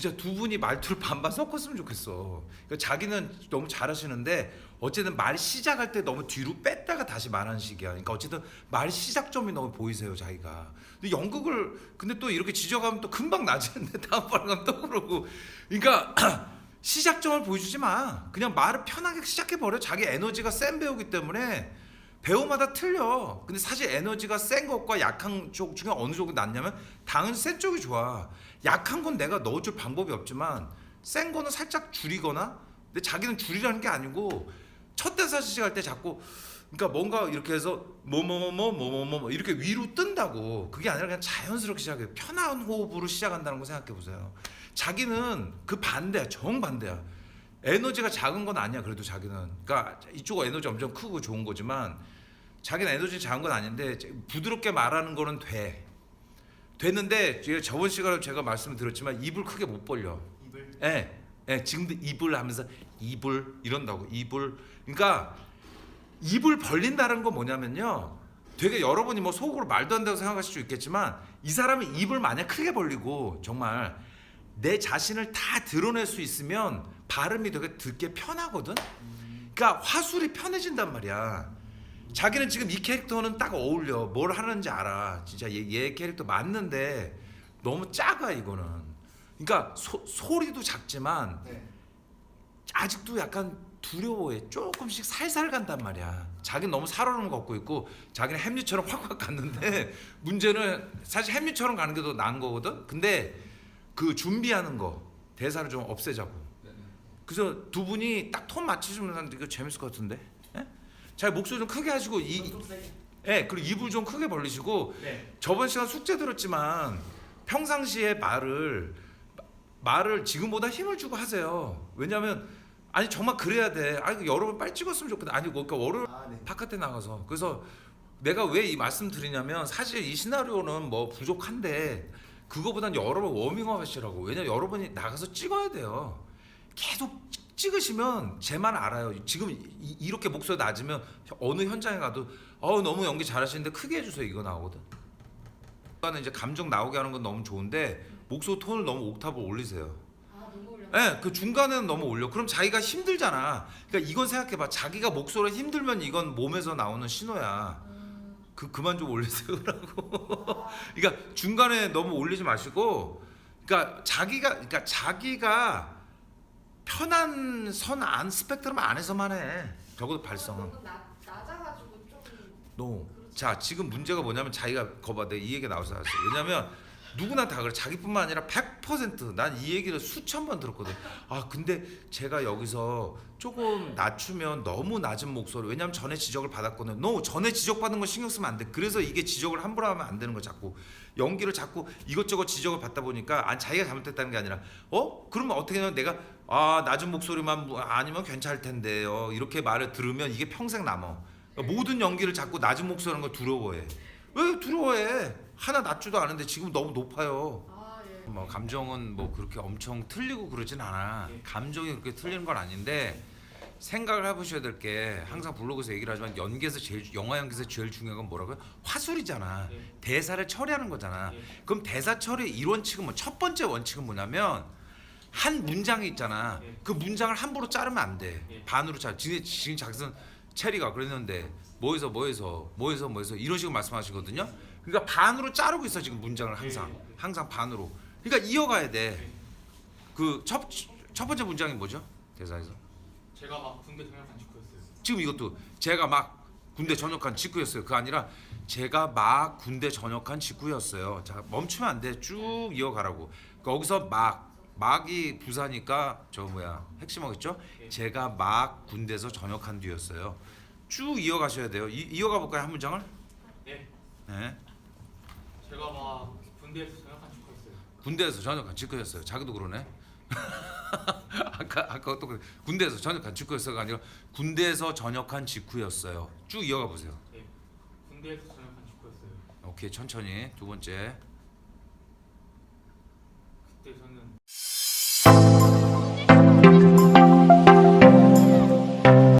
두 분이 말투를 반반 섞었으면 좋겠어. 그러니까 자기는 너무 잘하시는데 어쨌든 말 시작할 때 너무 뒤로 뺐다가 다시 말하는 식이야. 그러니까 어쨌든 말 시작점이 너무 보이세요, 자기가. 근데 연극을 근데 또 이렇게 지적하면 또 금방 나지는데 다음번에 가면 또 그러고. 그러니까 시작점을 보여주지 마. 그냥 말을 편하게 시작해 버려. 자기 에너지가 센 배우기 때문에 배우마다 틀려. 근데 사실 에너지가 센 것과 약한 쪽 중에 어느 쪽이 낫냐면 당연히 센 쪽이 좋아. 약한 건 내가 넣어줄 방법이 없지만 센 거는 살짝 줄이거나 근데 자기는 줄이라는 게 아니고 첫 대사 시작할 때 자꾸 그러니까 뭔가 이렇게 해서 뭐뭐뭐뭐뭐뭐 이렇게 위로 뜬다고 그게 아니라 그냥 자연스럽게 시작해 편한 호흡으로 시작한다는 거 생각해 보세요. 자기는 그 반대야 정 반대야. 에너지가 작은 건 아니야 그래도 자기는. 그러니까 이쪽 에너지 엄청 크고 좋은 거지만 자기는 에너지 작은 건 아닌데 부드럽게 말하는 거는 돼. 됐는데 저번 시간에 제가 말씀을 드렸지만 입을 크게 못 벌려. 입을? 예, 예 지금도 입을 하면서 입을 이런다고 입을. 그러니까 입을 벌린다는 건 뭐냐면요. 되게 여러분이 뭐 속으로 말도 안 된다고 생각하실 수 있겠지만 이 사람이 입을 만약 크게 벌리고 정말 내 자신을 다 드러낼 수 있으면 발음이 되게 듣기 편하거든. 그러니까 화술이 편해진단 말이야. 자기는 지금 이 캐릭터는 딱 어울려. 뭘 하는지 알아. 진짜 얘, 얘 캐릭터 맞는데 너무 작아 이거는. 그러니까 소, 소리도 작지만 네. 아직도 약간 두려워해. 조금씩 살살 간단 말이야. 자기는 너무 살얼음 걷고 있고 자기는 햄리처럼 확확 갔는데 문제는 사실 햄리처럼 가는 게 더 나은 거거든. 근데 그 준비하는 거 대사를 좀 없애자고. 그래서 두 분이 딱 톤 맞추시면 하는데 이거 재밌을 것 같은데. 예? 잘 목소리 좀 크게 하시고 이. 예, 그리고 입을 좀 크게 벌리시고 네. 저번 시간 숙제 들었지만 평상시에 말을 말을 지금보다 힘을 주고 하세요. 왜냐하면 아니 정말 그래야 돼. 아니 여러분 빨리 찍었으면 좋겠다. 아니 그러니까 월요일 아 네. 바깥에 나가서 그래서 내가 왜 이 말씀 드리냐면 사실 이 시나리오는 뭐 부족한데 그거보단 여러분 워밍업 하시라고. 왜냐 면 여러분이 나가서 찍어야 돼요. 계속 찍- 찍으시면 제말 알아요. 지금 이, 이렇게 목소리 낮으면 어느 현장에 가도 어 너무 연기 잘하시는데 크게 해주세요 이거 나오거든. 그러니까 이제 감정 나오게 하는 건 너무 좋은데 목소리 톤을 너무 옥탑을 올리세요. 아 너무 올려. 예, 그 중간에는 너무 올려. 그럼 자기가 힘들잖아. 그러니까 이건 생각해봐. 자기가 목소리 힘들면 이건 몸에서 나오는 신호야. 음, 그 그만 좀 올리세요라고. 아, 그러니까 중간에 너무 올리지 마시고, 그러니까 자기가, 그러니까 자기가 편한 선 안 스펙트럼 안에서만 해. 적어도 발성은. 너무 낮 낮아가지고 좀. 노. 자 지금 문제가 뭐냐면 자기가 거봐 내가 이 얘기 나와서 알았어. 왜냐면 누구나 다 그래 자기뿐만 아니라 100%난 이 얘기를 수천 번 들었거든. 아 근데 제가 여기서 조금 낮추면 너무 낮은 목소리. 왜냐면 전에 지적을 받았거든. 너 전에 지적받는 거 신경 쓰면 안 돼. 그래서 이게 지적을 함부로 하면 안 되는 거 자꾸 연기를 자꾸 이것저것 지적을 받다 보니까 아 자기가 잘못했다는 게 아니라 어 그러면 어떻게 하면 내가 아 낮은 목소리만 뭐 아니면 괜찮을 텐데요. 이렇게 말을 들으면 이게 평생 남어. 그러니까 모든 연기를 자꾸 낮은 목소리라는 걸 두려워해. 왜 두려워해? 하나 낮지도 않은데 지금 너무 높아요. 아 예. 뭐 감정은 뭐 그렇게 엄청 틀리고 그러진 않아. 예. 감정이 그렇게 틀리는 건 아닌데 생각을 해보셔야 될 게 항상 블로그에서 얘기를 하지만 연기에서 제일 영화 연기에서 제일 중요한 건 뭐라고요? 화술이잖아. 예. 대사를 처리하는 거잖아. 예. 그럼 대사 처리 이 원칙은 뭐 첫 번째 원칙은 뭐냐면 한 문장이 있잖아. 예. 그 문장을 함부로 자르면 안 돼. 예. 반으로 자. 지금 지금 작선 체리가 그랬는데 뭐해서 뭐해서 뭐해서 뭐해서 이런 식으로 말씀하시거든요. 그러니까 반으로 자르고 있어 지금 문장을 항상 예, 예. 항상 반으로. 그러니까 이어가야 돼. 그 첫 첫 번째 문장이 뭐죠? 대사에서. 제가 막 군대 전역한 직후였어요. 지금 이것도 제가 막 군대 전역한 직후였어요. 그거 아니라 제가 막 군대 전역한 직후였어요. 자 멈추면 안 돼. 쭉 이어가라고. 거기서 막 막이 부사니까 저 뭐야 핵심어겠죠? 제가 막 군대에서 전역한 뒤였어요. 쭉 이어가셔야 돼요. 이, 이어가 볼까요 한 문장을? 네. 네. 제가 막 군대에서 전역한 직후였어요. 군대에서 전역한 직후였어요. 자기도 그러네. 아까 아까 또 그래. 군대에서 전역한 직후였어가 아니라 군대에서 전역한 직후였어요. 쭉 이어가 보세요. 네. 군대에서 전역한 직후였어요. 오케이 천천히 두 번째 그때 저는